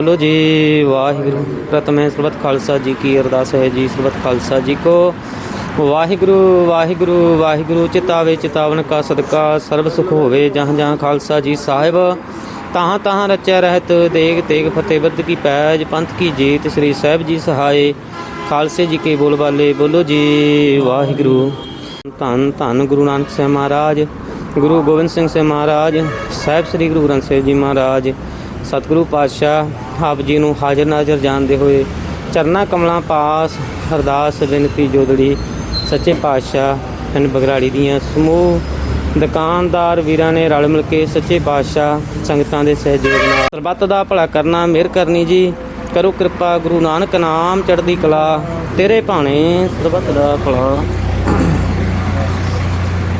ਬੋਲੋ ਜੀ, ਵਾਹਿਗੁਰੂ। ਪ੍ਰਥਮੇ ਸਰਬਤ ਖਾਲਸਾ ਜੀ ਕੀ, ਅਰਦਾਸ ਹੈ ਜੀ ਸਰਬਤ ਖਾਲਸਾ ਜੀ ਕੋ। ਵਾਹਿਗੁਰੂ ਵਾਹਿਗੁਰੂ ਵਾਹਿਗੁਰੂ, ਚਿਤਾਵੇ ਚਿਤਾਵਨ ਕਾ ਸਦਕਾ, ਸਰਬ ਸੁਖ ਹੋਵੇ ਜਹਾਂ ਜਹਾਂ ਖਾਲਸਾ ਜੀ ਸਾਹਿਬ। ਤਾਹਾਂ ਤਾਹਾਂ ਰਚਿਆ ਰਹਿਤ, ਦੇਗ ਤੇਗ ਫਤਿਹ ਕੀ ਪੈਜ, ਪੰਥ ਕੀ ਜੀਤ, ਸ੍ਰੀ ਸਾਹਿਬ ਜੀ ਸਹਾਏ। ਖਾਲਸੇ ਜੀ ਕੇ ਬੋਲ ਬਾਲੇ, ਬੋਲੋ ਜੀ, ਵਾਹਿਗੁਰੂ। ਧੰਨ ਧੰਨ ਗੁਰੂ ਨਾਨਕ ਸਾਹਿਬ ਮਹਾਰਾਜ, ਗੁਰੂ ਗੋਬਿੰਦ ਸਿੰਘ ਸਾਹਿਬ ਮਹਾਰਾਜ, ਸਾਹਿਬ ਸ੍ਰੀ ਗੁਰੂ ਗ੍ਰੰਥ ਸਾਹਿਬ ਜੀ ਮਹਾਰਾਜ। ਸਤਿਗੁਰੂ ਪਾਤਸ਼ਾਹ ਆਪ ਜੀ ਨੂੰ ਹਾਜ਼ਰ ਨਾਜ਼ਰ ਜਾਣਦੇ ਹੋਏ ਚਰਨਾ ਕਮਲਾਂ ਪਾਸ ਅਰਦਾਸ, ਬੇਨਤੀ, ਜੋਦੜੀ, ਸੱਚੇ ਪਾਤਸ਼ਾਹ, ਹਨ ਬਗਰਾੜੀ ਦੀਆਂ ਸਮੂਹ ਦੁਕਾਨਦਾਰ ਵੀਰਾਂ ਨੇ ਰਲ ਮਿਲ ਕੇ ਸੱਚੇ ਪਾਤਸ਼ਾਹ ਸੰਗਤਾਂ ਦੇ ਸਹਿਯੋਗ ਨਾਲ ਸਰਬੱਤ ਦਾ ਭਲਾ ਕਰਨਾ, ਮਿਹਰ ਕਰਨੀ ਜੀ। ਕਰੋ ਕਿਰਪਾ, ਗੁਰੂ ਨਾਨਕ ਨਾਮ ਚੜ੍ਹਦੀ ਕਲਾ, ਤੇਰੇ ਭਾਣੇ ਸਰਬੱਤ ਦਾ ਭਲਾ।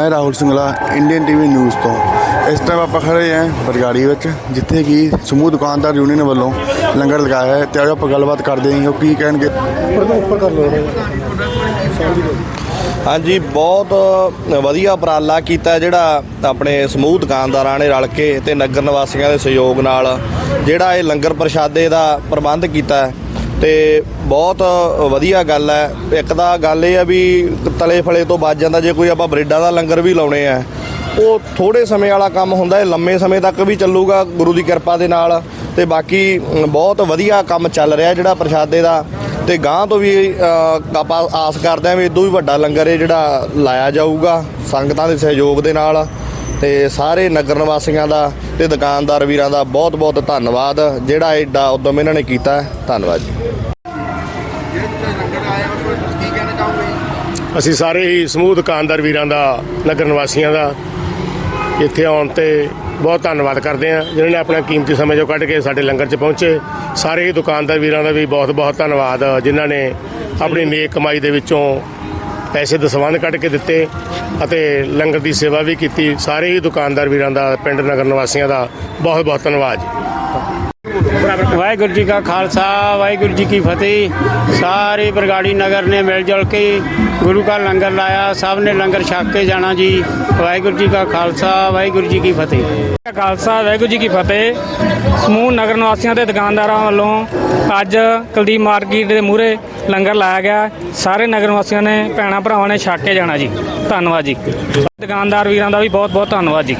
ਮੈਂ Rahul Singla Indian TV news ਤੋਂ। ਇਸ ਟਾਈਮ ਆਪਾਂ ਖੜੇ ਹਾਂ ਬਰਗਾੜੀ ਵਿੱਚ ਜਿੱਥੇ ਕਿ ਸਮੂਹ ਦੁਕਾਨਦਾਰ ਯੂਨੀਅਨ ਵੱਲੋਂ ਲੰਗਰ ਲਗਾਇਆ ਹੈ। ਤੇ ਆਜੋ ਆਪਾਂ ਗੱਲਬਾਤ ਕਰਦੇ ਹਾਂ ਉਹ ਕੀ ਕਹਿਣਗੇ? ਉੱਪਰ ਕਰ ਲਓ ਹਾਂਜੀ ਬਹੁਤ ਵਧੀਆ ਉਪਰਾਲਾ ਕੀਤਾ ਜਿਹੜਾ ਆਪਣੇ ਸਮੂਹ ਦੁਕਾਨਦਾਰਾਂ ਨੇ ਰਲ ਕੇ ਤੇ ਨਗਰ ਨਿਵਾਸੀਆਂ ਦੇ ਸਹਿਯੋਗ ਨਾਲ ਜਿਹੜਾ ਇਹ ਲੰਗਰ ਪ੍ਰਸ਼ਾਦੇ ਦਾ ਪ੍ਰਬੰਧ ਕੀਤਾ ਹੈ। ਤੇ ਬਹੁਤ ਵਧੀਆ ਗੱਲ ਹੈ। ਇੱਕ ਤਾਂ ਗੱਲ ਇਹ ਆ ਵੀ ਤਲੇ ਫਲੇ ਤੋਂ ਬਚ ਜਾਂਦਾ, ਜੇ ਕੋਈ ਆਪਾਂ ਬਰੇਡਾਂ ਦਾ ਲੰਗਰ ਵੀ ਲਾਉਣੇ ਆ, ਉਹ ਥੋੜੇ ਸਮੇਂ ਵਾਲਾ ਕੰਮ ਹੁੰਦਾ ਹੈ, ਲੰਮੇ ਸਮੇਂ ਤੱਕ ਵੀ ਚੱਲੂਗਾ ਗੁਰੂ ਦੀ ਕਿਰਪਾ ਦੇ ਨਾਲ। ਤੇ ਬਾਕੀ ਬਹੁਤ ਵਧੀਆ ਕੰਮ ਚੱਲ ਰਿਹਾ ਜਿਹੜਾ ਪ੍ਰਸ਼ਾਦੇ ਦਾ। ਤੇ ਗਾਂ ਤੋਂ ਵੀ ਆਪਾਂ ਆਸ ਕਰਦੇ ਹਾਂ ਵੀ ਇਦੋਂ ਵੀ ਵੱਡਾ ਲੰਗਰ ਇਹ ਜਿਹੜਾ ਲਾਇਆ ਜਾਊਗਾ, ਸੰਗਤਾਂ ਦੇ ਸਹਿਯੋਗ ਦੇ ਨਾਲ। ਤੇ ਸਾਰੇ ਨਗਰ ਨਿਵਾਸੀਆਂ ਦਾ ਤੇ ਦੁਕਾਨਦਾਰ ਵੀਰਾਂ ਦਾ ਬਹੁਤ ਬਹੁਤ ਧੰਨਵਾਦ। ਜਿਹੜਾ ਐਡਾ ਉਦਮ ਇਹਨਾਂ ਨੇ ਕੀਤਾ ਧੰਨਵਾਦ ਜੀ। ਅਸੀਂ ਸਾਰੇ ਹੀ ਸਮੂਹ ਦੁਕਾਨਦਾਰ ਵੀਰਾਂ ਦਾ, ਨਗਰ ਨਿਵਾਸੀਆਂ ਦਾ ਇੱਥੇ ਆਉਣ ਤੇ ਬਹੁਤ ਧੰਨਵਾਦ ਕਰਦੇ ਹਾਂ, ਜਿਨ੍ਹਾਂ ਨੇ ਆਪਣਾ ਕੀਮਤੀ ਸਮੇਂ ਜੋ ਕੱਢ ਕੇ ਸਾਡੇ ਲੰਗਰ 'ਚ ਪਹੁੰਚੇ। ਸਾਰੇ ਹੀ ਦੁਕਾਨਦਾਰ ਵੀਰਾਂ ਦਾ ਵੀ ਬਹੁਤ ਬਹੁਤ ਧੰਨਵਾਦ, ਜਿਨ੍ਹਾਂ ਨੇ ਆਪਣੀ ਨੇਕ ਕਮਾਈ ਦੇ ਵਿੱਚੋਂ ਪੈਸੇ ਦਸਵੰਧ ਕੱਢ ਕੇ ਦਿੱਤੇ ਅਤੇ ਲੰਗਰ ਦੀ ਸੇਵਾ ਵੀ ਕੀਤੀ। ਸਾਰੇ ਹੀ ਦੁਕਾਨਦਾਰ ਵੀਰਾਂ ਦਾ, ਪਿੰਡ ਨਗਰ ਨਿਵਾਸੀਆਂ ਦਾ ਬਹੁਤ ਬਹੁਤ ਧੰਨਵਾਦ ਜੀ। ਵਾਹਿਗੁਰੂ ਜੀ ਕਾ ਖਾਲਸਾ, ਵਾਹਿਗੁਰੂ ਜੀ ਕੀ ਫਤਿਹ। ਸਾਰੇ ਬਰਗਾੜੀ ਨਗਰ ਨੇ ਮਿਲ ਜੁਲ ਕੇ ਗੁਰੂ ਕਾ ਲੰਗਰ ਲਾਇਆ। ਸਭ ਨੇ ਲੰਗਰ ਛਕ ਕੇ ਜਾਣਾ ਜੀ। ਵਾਹਿਗੁਰੂ ਜੀ ਕਾ ਖਾਲਸਾ, ਵਾਹਿਗੁਰੂ ਜੀ ਕੀ ਫਤਿਹ। ਖਾਲਸਾ, ਵਾਹਿਗੁਰੂ ਜੀ ਕੀ ਫਤਿਹ। ਸਮੂਹ ਨਗਰ ਨਿਵਾਸੀਆਂ ਤੇ ਦੁਕਾਨਦਾਰਾਂ ਵੱਲੋਂ ਅੱਜ ਕੁਲਦੀਪ ਮਾਰਕੀਟ ਦੇ ਮੂਹਰੇ ਲੰਗਰ ਲਾਇਆ ਗਿਆ। ਸਾਰੇ ਨਗਰ ਨਿਵਾਸੀਆਂ ਨੇ ਭੈਣਾਂ ਭਰਾਵਾਂ ਨੇ ਛਕ ਕੇ ਜਾਣਾ ਜੀ। ਧੰਨਵਾਦ ਜੀ। ਦੁਕਾਨਦਾਰ ਵੀਰਾਂ ਦਾ ਵੀ ਬਹੁਤ ਬਹੁਤ ਧੰਨਵਾਦ ਜੀ।